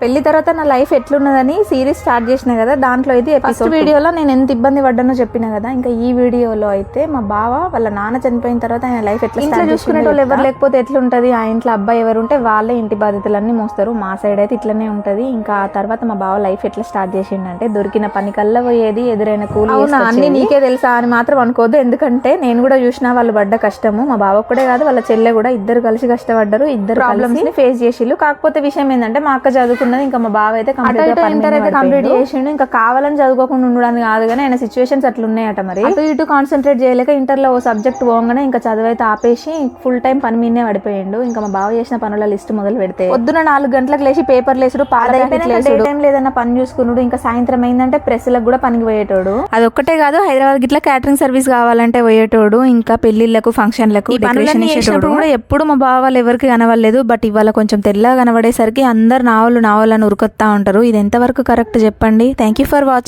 పెళ్ళి తర్వాత నా లైఫ్ ఎట్లున్నదని సిరీస్ స్టార్ట్ చేసిన కదా దాంట్లో ఇది ఫస్ట్ వీడియోలో నేను ఎంత ఇబ్బంది పడ్డానో చెప్పిన కదా ఇంకా ఈ వీడియోలో అయితే మా బావ వాళ్ళ నాన్న చనిపోయిన తర్వాత ఆయన లైఫ్ ఎట్లా ఇంట్లో చూసుకునే వాళ్ళు ఎవరు లేకపోతే ఎట్లుంటది? ఆ ఇంట్లో అబ్బాయి ఎవరు ఉంటే వాళ్ళే ఇంటి బాధ్యతలన్నీ మోస్తారు. మా సైడ్ అయితే ఇట్లనే ఉంటది. ఇంకా ఆ తర్వాత మా బావ లైఫ్ ఎట్లా స్టార్ట్ చేసిండంటే దొరికిన పని కల్లా పోయేది ఎదురైన కూలి అన్ని నీకే తెలుసా? అని మాత్రం అనుకోవద్దు. ఎందుకంటే నేను కూడా చూసిన వాళ్ళు పడ్డ కష్టము. మా బావ ఒక్కడే కాదు వాళ్ళ చెల్లె కూడా ఇద్దరు కలిసి కష్టపడ్డారు. ఇద్దరు ప్రాబ్లమ్స్ని ఫేస్ చేసిళ్ళు. కాకపోతే విషయం ఏంటంటే మా అక్క చదువుకున్నది ఇంకా మా బావ అయితే కంప్లీట్ ఇంటర్ అయితే కంప్లీట్ చేసిండు. ఇంకా కావాలని చదువుకోకుండా ఉండడానికి కాదు కానీ ఆయన సిచ్యువేషన్స్ అట్లా ఉన్నాయట మరి. అటు ఇటు కాన్సన్ట్రేట్ చేయలేక ఇంటర్లో ఓ సబ్జెక్ట్ పోగానే ఇంకా చదువైతే ఆపేసి ఫుల్ టైం పని మీదనే పడిపోయిండు. ఇంకా మా బావ చేసిన పనుల లిస్ట్ మొదలు పెడితే. పొద్దున నాలుగు గంటలకు లేచి పేపర్ లేసుడు పాల టైం లేదన్న పని చూసుకున్నాడు ఇంకా సాయంత్రం అయిందంటే ప్రెస్లకు కూడా పనికి పోయేటోడు. అది ఒక్కటే కాదు హైదరాబాద్ గిట్లా క్యాటరింగ్ సర్వీస్ కావాలంటే పోయేటోడు. ఇంకా పెళ్ళిళ్ళకు ఫంక్షన్లకు కూడా ఎప్పుడు మా బావ వాళ్ళు ఎవరికి కనవలేదు బట్ ఇవాళ కొంచెం తెల్లగా కనబడేసరికి అందరు నావలు నావలని ఉరుకొత్తా ఉంటారు. ఇది ఎంతవరకు కరెక్ట్ చెప్పండి. Thank you for watching